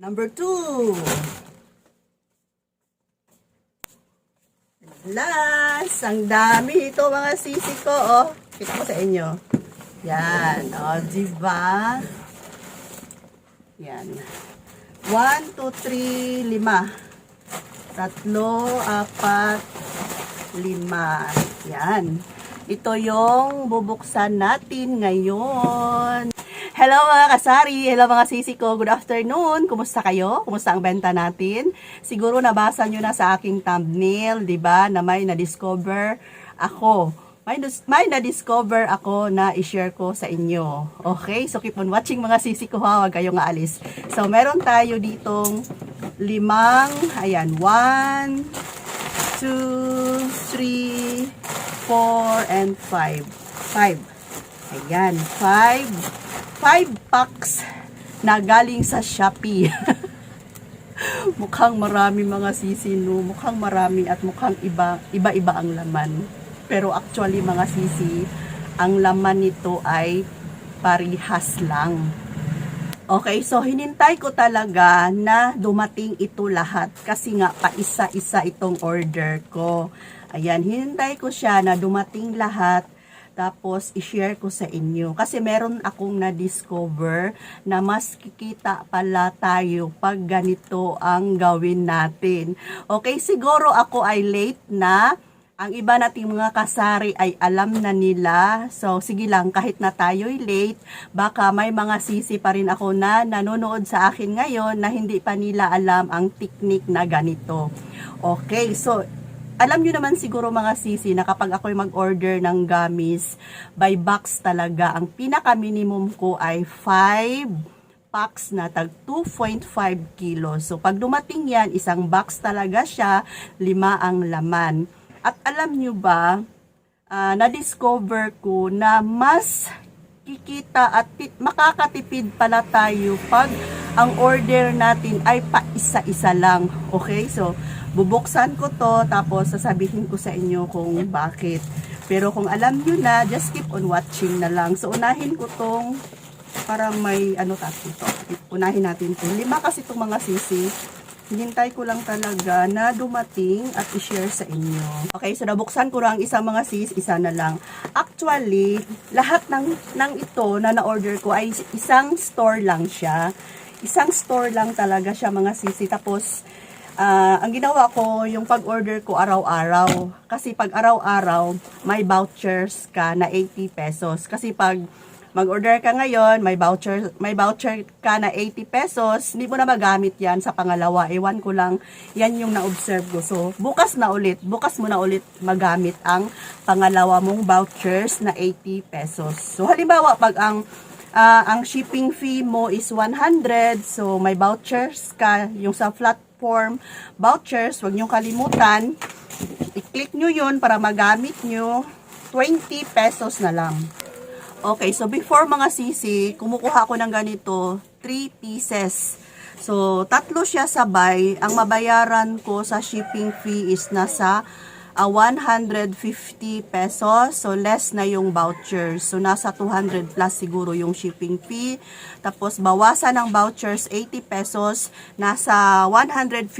Number two. Last, ang dami ito mga sisi ko, oh. Kita ko sa inyo. Yan, oh, diba? Yan. One, two, three, lima. Tatlo, apat, lima. Yan. Ito yung bubuksan natin ngayon. Hello mga kasari, hello mga sisi ko, good afternoon. Kumusta kayo? Kumusta ang benta natin? Siguro nabasa nyo na sa aking thumbnail, di ba, na may na-discover ako. May, may na-discover ako na i-share ko sa inyo. Okay, so keep on watching mga sisi ko ha, huwag kayong aalis. So meron tayo ditong limang, ayan, one, two, three, four, and five. Five. Ayan, five. Five packs na galing sa Shopee. mukhang marami mga sisi, no? Mukhang marami at mukhang iba, iba-iba ang laman. Pero actually mga sisi, ang laman nito ay parihas lang. Okay, so hinintay ko talaga na dumating ito lahat kasi nga paisa-isa itong order ko. Ayan, hinintay ko siya na dumating lahat tapos i-share ko sa inyo. Kasi meron akong na-discover na mas kikita pala tayo pag ganito ang gawin natin. Okay, siguro ako ay late na. Ang iba nating mga kasari ay alam na nila. So, sige lang, kahit na tayo'y late, baka may mga sisi pa rin ako na nanonood sa akin ngayon na hindi pa nila alam ang technique na ganito. Okay, so, alam nyo naman siguro mga sisi na kapag ako'y mag-order ng gamis, by box talaga, ang pinaka-minimum ko ay 5 packs na tag 2.5 kilos. So, pag dumating yan, isang box talaga siya, lima ang laman. At alam nyo ba, ah, na-discover ko na mas kikita at ti- makakatipid pala tayo pag ang order natin ay pa-isa-isa lang. Okay? So, bubuksan ko to tapos sasabihin ko sa inyo kung bakit. Pero kung alam nyo na, just keep on watching na lang. So, unahin ko tong parang may ano tayo ito. Unahin natin to. Lima kasi itong mga sisi. Hinintay ko lang talaga na dumating at i-share sa inyo. Okay, so nabuksan ko lang isang mga sis, isa na lang. Actually, lahat ng, ng ito na na-order ko ay isang store lang siya. Isang store lang talaga siya mga sisi. Tapos, ah, ang ginawa ko, yung pag-order ko araw-araw. Kasi pag araw-araw, may vouchers ka na 80 pesos. Kasi pag mag-order ka ngayon, may voucher, may voucher ka na 80 pesos, hindi mo na magamit yan sa pangalawa. Ewan ko lang, yan yung na-observe ko. So, bukas na ulit, bukas mo na ulit magamit ang pangalawa mong vouchers na 80 pesos. So, halimbawa, pag ang ah, ang shipping fee mo is 100, so may vouchers ka, yung sa platform vouchers, wag nyo kalimutan, i-click nyo yun para magamit nyo 20 pesos na lang. Okay, so before mga sisi, kumukuha ako ng ganito, 3 pieces. So, tatlo siya sabay. Ang mabayaran ko sa shipping fee is nasa ah, 150 pesos. So, less na yung vouchers. So, nasa 200 plus siguro yung shipping fee. Tapos, bawasan ng vouchers 80 pesos. Nasa 150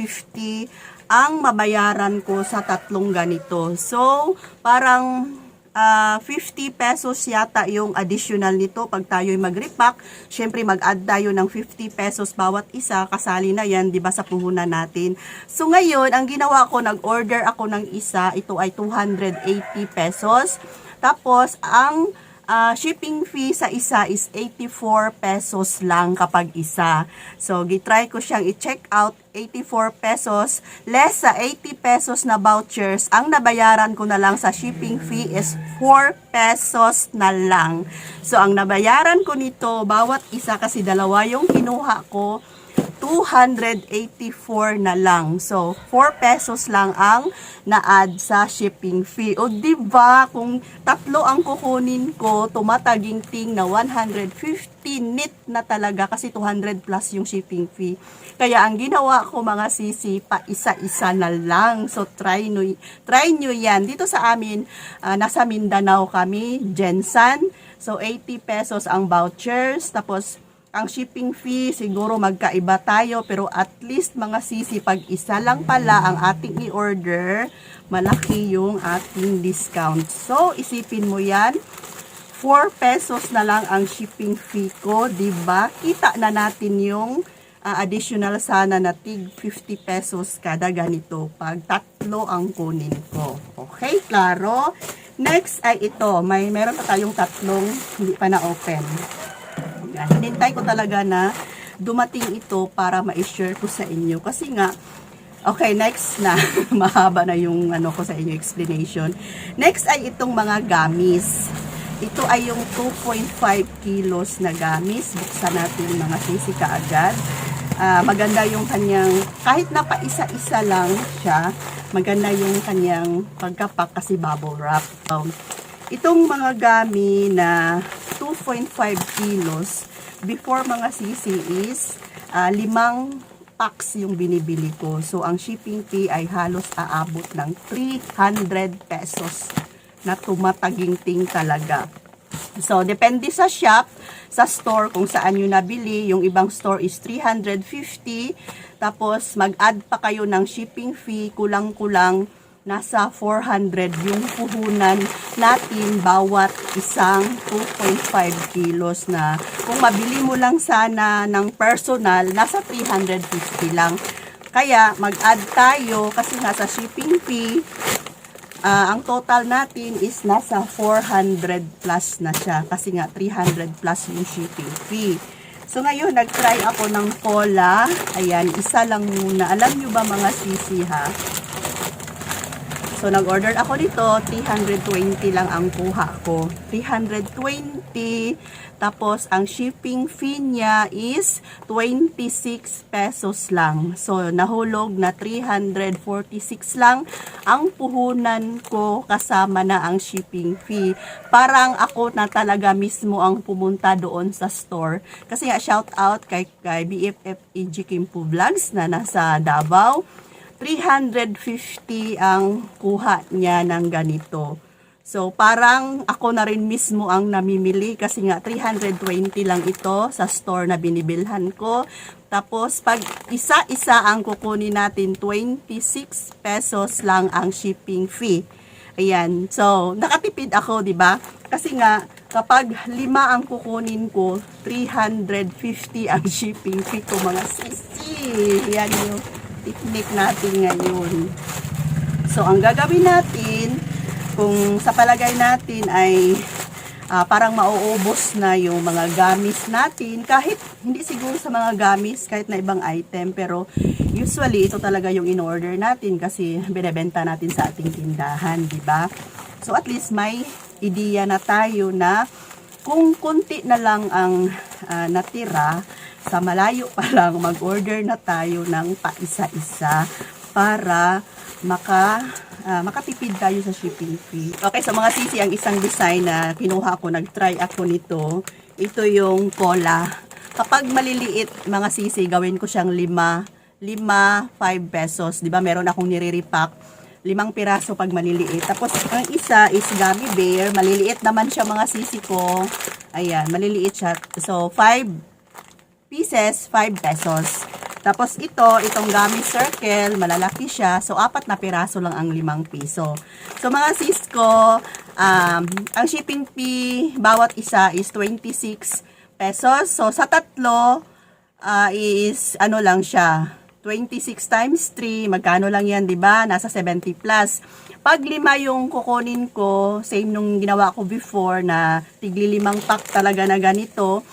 ang mabayaran ko sa tatlong ganito. So, parang ah 50 pesos yata yung additional nito pag tayo'y mag-repack. Syempre mag-add tayo ng 50 pesos bawat isa, kasali na yan, 'di ba sa puhunan natin. So ngayon, ang ginawa ko, nag-order ako ng isa, ito ay 280 pesos. Tapos ang ah, shipping fee sa isa is 84 pesos lang kapag isa. So, gitry ko siyang i-check out 84 pesos less sa 80 pesos na vouchers. Ang nabayaran ko na lang sa shipping fee is 4 pesos na lang. So, ang nabayaran ko nito, bawat isa kasi dalawa yung kinuha ko, 284 na lang. So, 4 pesos lang ang na-add sa shipping fee. O, di ba kung tatlo ang kukunin ko, tumataginting na 150 net na talaga kasi 200 plus yung shipping fee. Kaya ang ginawa ko mga sisi, pa isa-isa na lang. So, try nyo, try nyo yan. Dito sa amin, ah, nasa Mindanao kami, Jensan. So, 80 pesos ang vouchers. Tapos, ang shipping fee siguro magkaiba tayo pero at least mga sisi pag isa lang pala ang ating i-order, malaki yung ating discount. So isipin mo 'yan. 4 pesos na lang ang shipping fee ko, ba? Kita na natin yung ah, additional sana na tig 50 pesos kada ganito pag tatlo ang kunin ko. Okay, klaro? Next ay ito, may meron pa tayong tatlong hindi pa na Hinintay ko talaga na dumating ito para ma-share ko sa inyo. Kasi nga, okay, next na. Mahaba na yung ano ko sa inyo explanation. Next ay itong mga gamis. Ito ay yung 2.5 kilos na gamis. Buksan natin mga sisi kaagad. Ah, maganda yung kanyang, kahit na pa isa-isa lang siya, maganda yung kanyang pagkapak kasi bubble wrap. Um, itong mga gami na 2.5 kilos, before mga sisi is ah, limang packs yung binibili ko. So, ang shipping fee ay halos aabot ng 300 pesos na tumataginting talaga. So, depende sa shop, sa store kung saan nyo nabili. Yung ibang store is 350. Tapos, mag-add pa kayo ng shipping fee, kulang-kulang nasa 400 yung puhunan natin bawat isang 2.5 kilos na kung mabili mo lang sana ng personal, nasa 350 lang. Kaya, mag-add tayo kasi nasa shipping fee, Ah, ang total natin is nasa 400 plus na siya kasi nga 300 plus yung shipping fee. So ngayon, nag-try ako ng cola. Ayan, isa lang muna. Alam nyo ba mga sisi ha? So nag-order ako dito, 320 lang ang kuha ko. 320. Tapos ang shipping fee niya is 26 pesos lang. So nahulog na 346 lang ang puhunan ko kasama na ang shipping fee. Parang ako na talaga mismo ang pumunta doon sa store. Kasi nga shout out kay, kay BFF EG Kimpo Vlogs na nasa Davao. 350 ang kuha niya ng ganito. So, parang ako na rin mismo ang namimili kasi nga 320 lang ito sa store na binibilhan ko. Tapos, pag isa-isa ang kukunin natin, 26 pesos lang ang shipping fee. Ayan. So, nakatipid ako, di ba? Kasi nga, kapag lima ang kukunin ko, 350 ang shipping fee ko, mga sisi. Yan yung technique natin ngayon. So, ang gagawin natin, kung sa palagay natin ay ah, parang mauubos na yung mga gamis natin, kahit hindi siguro sa mga gamis, kahit na ibang item, pero usually ito talaga yung in-order natin kasi binebenta natin sa ating tindahan, di ba? So at least may ideya na tayo na kung kunti na lang ang ah, natira, sa malayo pa lang mag-order na tayo ng paisa-isa para maka ah, makatipid tayo sa shipping fee. Okay, sa mga sisi, ang isang design na kinuha ko, nag-try ako nito, ito yung cola. Kapag maliliit, mga sisi, gawin ko siyang lima, lima, 5 pesos. Ba meron akong nire-repack, limang piraso pag maliliit. Tapos, ang isa is gummy bear. Maliliit naman siya mga sisi ko. Ayan, maliliit siya. So, 5 pieces, 5 pesos. Tapos ito, itong gummy circle, malalaki siya. So, apat na piraso lang ang 5 piso. So, mga sis ko, um, ang shipping fee, bawat isa is 26 pesos. So, sa tatlo, ah, is, ano lang siya, 26 times 3, magkano lang yan, di ba? Nasa 70 plus. Pag lima yung kukunin ko, same nung ginawa ko before na tigli limang pack talaga na ganito,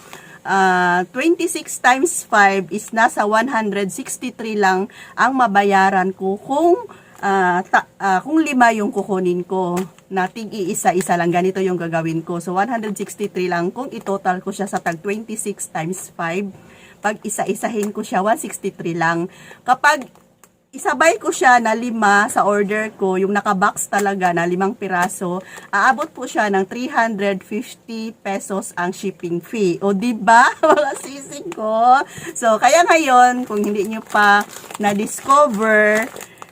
ah 26 times 5 is nasa 163 lang ang mabayaran ko kung ah, ta- ah, kung lima yung kukunin ko na tig isa-isa lang ganito yung gagawin ko. So 163 lang kung i-total ko siya sa tag 26 times 5 pag isa-isahin ko siya 163 lang. Kapag isabay ko siya na lima sa order ko, yung nakabox talaga na limang piraso, aabot po siya ng 350 pesos ang shipping fee. O di ba mga sisig ko? So, kaya ngayon, kung hindi nyo pa na-discover,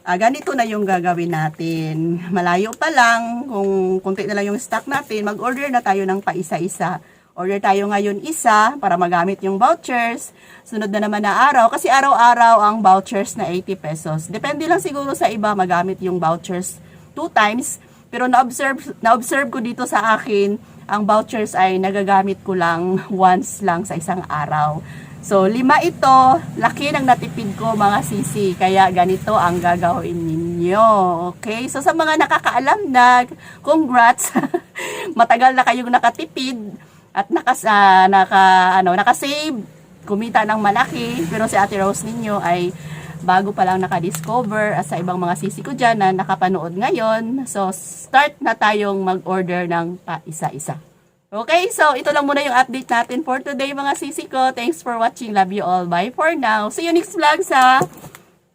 ah, ganito na yung gagawin natin. Malayo pa lang, kung kunti na lang yung stock natin, mag-order na tayo ng paisa-isa. Order tayo ngayon isa para magamit yung vouchers. Sunod na naman na araw kasi araw-araw ang vouchers na 80 pesos. Depende lang siguro sa iba magamit yung vouchers two times. Pero na-observe, na-observe ko dito sa akin, ang vouchers ay nagagamit ko lang once lang sa isang araw. So, lima ito, laki ng natipid ko mga sisi. Kaya ganito ang gagawin ninyo. Okay? So, sa mga nakakaalam na, congrats. Matagal na kayong nakatipid at nakas, ah, naka, ano, nakasave, kumita ng malaki. Pero si Ate Rose ninyo ay bago pa lang nakadiscover at sa ibang mga sisi ko dyan na nakapanood ngayon. So, start na tayong mag-order ng pa isa-isa. Okay, so ito lang muna yung update natin for today mga sisi ko. Thanks for watching. Love you all. Bye for now. See you next vlog sa